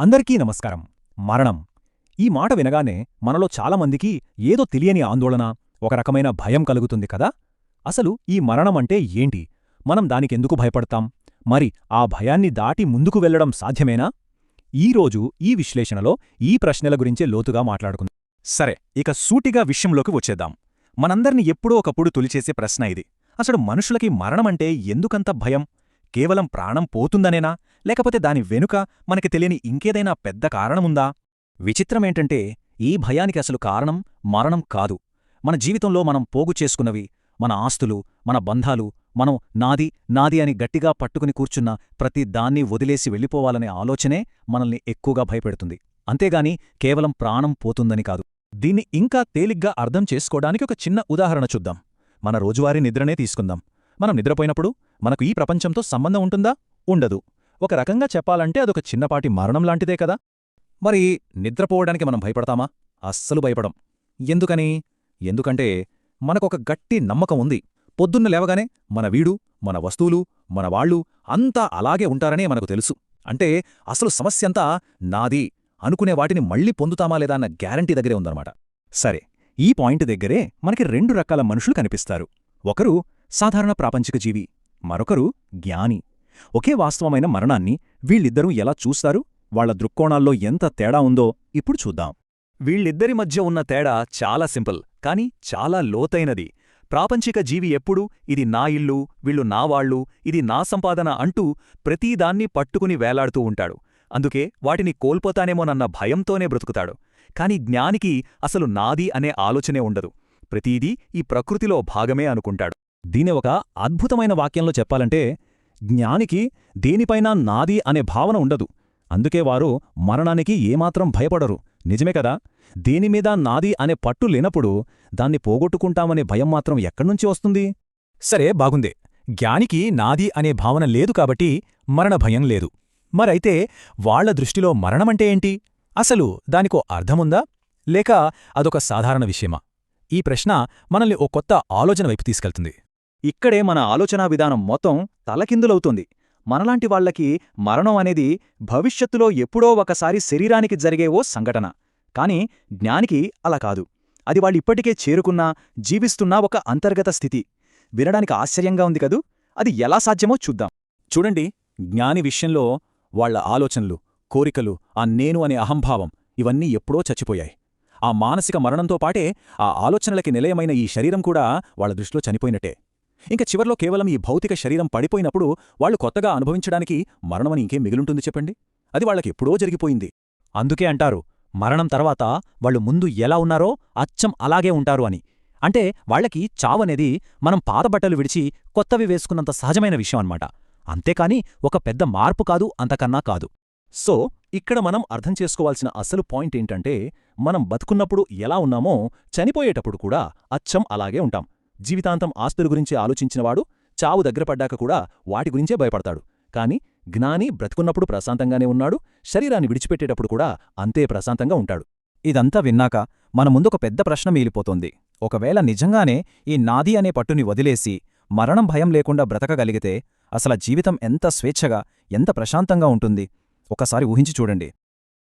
అందరికీ నమస్కారం. మరణం. ఈ మాట వినగానే మనలో చాలామందికి ఏదో తెలియని ఆందోళన ఒక రకమైన భయం కలుగుతుంది కదా? అసలు ఈ మరణం అంటే ఏంటి? మనం దానికెందుకు భయపడతాం? మరి ఆ భయాన్ని దాటి ముందుకు వెళ్ళడం సాధ్యమేనా? ఈరోజు ఈ విశ్లేషణలో ఈ ప్రశ్నల గురించే లోతుగా మాట్లాడుకుందాం. సరే ఇక సూటిగా విషయంలోకి వచ్చేద్దాం. మనందర్ని ఎప్పుడో ఒకప్పుడు తొలిచేసే ప్రశ్న ఇది. అసలు మనుషులకి మరణమంటే ఎందుకంత భయం? కేవలం ప్రాణం పోతుందనేనా? లేకపోతే దాని వెనుక మనకి తెలియని ఇంకేదైనా పెద్ద కారణముందా? విచిత్రమేంటంటే ఈ భయానికి అసలు కారణం మరణం కాదు. మన జీవితంలో మనం పోగు చేసుకున్నవి మన ఆస్తులు మన బంధాలు మనం నాది నాది అని గట్టిగా పట్టుకుని కూర్చున్న ప్రతి దాన్ని వదిలేసి వెళ్ళిపోవాలనే ఆలోచనే మనల్ని ఎక్కువగా భయపెడుతుంది. అంతేగాని కేవలం ప్రాణం పోతుందని కాదు. దీన్ని ఇంకా తేలిగ్గా అర్థం చేసుకోవడానికి ఒక చిన్న ఉదాహరణ చూద్దాం. మన రోజువారీ నిద్రనే తీసుకుందాం. మనం నిద్రపోయినప్పుడు మనకు ఈ ప్రపంచంతో సంబంధం ఉంటుందా? ఉండదు. ఒక రకంగా చెప్పాలంటే అదొక చిన్నపాటి మరణం లాంటిదే కదా. మరి నిద్రపోవడానికి మనం భయపడతామా? అస్సలు భయపడం. ఎందుకని? ఎందుకంటే మనకొక గట్టి నమ్మకం ఉంది. పొద్దున్న లేవగానే మన వీడు మన వస్తువులు మన వాళ్ళు అంతా అలాగే ఉంటారనే మనకు తెలుసు. అంటే అసలు సమస్యంతా నాది అనుకునే వాటిని మళ్ళీ పొందుతామా లేదా అన్న గ్యారంటీ దగ్గరే ఉందన్నమాట. సరే ఈ పాయింట్ దగ్గరే మనకి రెండు రకాల మనుషులు కనిపిస్తారు. ఒకరు సాధారణ ప్రాపంచిక జీవి మరొకరు జ్ఞాని. ఒకే వాస్తవమైన మరణాన్ని వీళ్ళిద్దరూ ఎలా చూస్తారు? వాళ్ళ దృక్కోణాల్లో ఎంత తేడా ఉందో ఇప్పుడు చూద్దాం. వీళ్ళిద్దరి మధ్య ఉన్న తేడా చాలా సింపుల్ కాని చాలా లోతైనది. ప్రాపంచిక జీవి ఎప్పుడూ ఇది నా ఇల్లు వీళ్ళు నావాళ్ళు ఇది నా సంపాదన అంటూ ప్రతీదాన్ని పట్టుకుని వేలాడుతూ ఉంటాడు. అందుకే వాటిని కోల్పోతానేమోనన్న భయంతోనే బ్రతుకుతాడు. కాని జ్ఞానికి అసలు నాది అనే ఆలోచనే ఉండదు. ప్రతీదీ ఈ ప్రకృతిలో భాగమే అనుకుంటాడు. దీని ఒక అద్భుతమైన వాక్యంలో చెప్పాలంటే జ్ఞానికి దేనిపైనా నాది అనే భావన ఉండదు. అందుకే వారు మరణానికి ఏమాత్రం భయపడరు. నిజమే కదా? దేనిమీద నాది అనే పట్టు లేనప్పుడు దాన్ని పోగొట్టుకుంటామనే భయం మాత్రం ఎక్కడ్నుంచి వస్తుంది? సరే బాగుందే. జ్ఞానికి నాది అనే భావన లేదు కాబట్టి మరణ భయం లేదు. మరైతే వాళ్ళ దృష్టిలో మరణమంటే ఏంటి? అసలు దానికో అర్థముందా? లేక అదొక సాధారణ విషయమా? ఈ ప్రశ్న మనల్ని ఓ కొత్త ఆలోచన వైపు తీసుకెళ్తుంది. ఇక్కడే మన ఆలోచనా విధానం మొత్తం తలకిందులవుతుంది. మనలాంటి వాళ్ళకి మరణం అనేది భవిష్యత్తులో ఎప్పుడో ఒకసారి శరీరానికి జరిగే ఓ సంఘటన. కాని జ్ఞానికి అలా కాదు. అది వాళ్ళిప్పటికే చేరుకున్నా జీవిస్తున్నా ఒక అంతర్గత స్థితి. వినడానికి ఆశ్చర్యంగా ఉంది కదూ? అది ఎలా సాధ్యమో చూద్దాం. చూడండి జ్ఞాని విషయంలో వాళ్ళ ఆలోచనలు కోరికలు ఆ నేను అనే అహంభావం ఇవన్నీ ఎప్పుడో చచ్చిపోయాయి. ఆ మానసిక మరణంతో పాటే ఆ ఆలోచనలకి నిలయమైన ఈ శరీరం కూడా వాళ్ళ దృష్టిలో చనిపోయినట్టే. ఇంక చివర్లో కేవలం ఈ భౌతిక శరీరం పడిపోయినప్పుడు వాళ్ళు కొత్తగా అనుభవించడానికి మరణమని ఇంకేం మిగులుంటుంది చెప్పండి? అది వాళ్ళకెప్పుడో జరిగిపోయింది. అందుకే అంటారు మరణం తర్వాత వాళ్ళు ముందు ఎలా ఉన్నారో అచ్చం అలాగే ఉంటారు అని. అంటే వాళ్ళకి చావనేది మనం పాతబట్టలు విడిచి కొత్తవి వేసుకున్నంత సహజమైన విషయం అన్నమాట. అంతేకాని ఒక పెద్ద మార్పు కాదు అంతకన్నా కాదు. సో ఇక్కడ మనం అర్థం చేసుకోవాల్సిన అసలు పాయింట్ ఏంటంటే మనం బతుకున్నప్పుడు ఎలా ఉన్నామో చనిపోయేటప్పుడు కూడా అచ్చం అలాగే ఉంటాం. జీవితాంతం ఆస్తుల గురించి ఆలోచించినవాడు చావు దగ్గరపడ్డాక కూడా వాటి గురించే భయపడతాడు. కాని జ్ఞాని బ్రతుకున్నప్పుడు ప్రశాంతంగానే ఉన్నాడు శరీరాన్ని విడిచిపెట్టేటప్పుడు కూడా అంతే ప్రశాంతంగా ఉంటాడు. ఇదంతా విన్నాక మన ముందొక పెద్ద ప్రశ్న మిగిలిపోతోంది. ఒకవేళ నిజంగానే ఈ నాది అనే పట్టుని వదిలేసి మరణం భయం లేకుండా బ్రతకగలిగితే అసల జీవితం ఎంత స్వేచ్ఛగా ఎంత ప్రశాంతంగా ఉంటుంది? ఒకసారి ఊహించి చూడండి.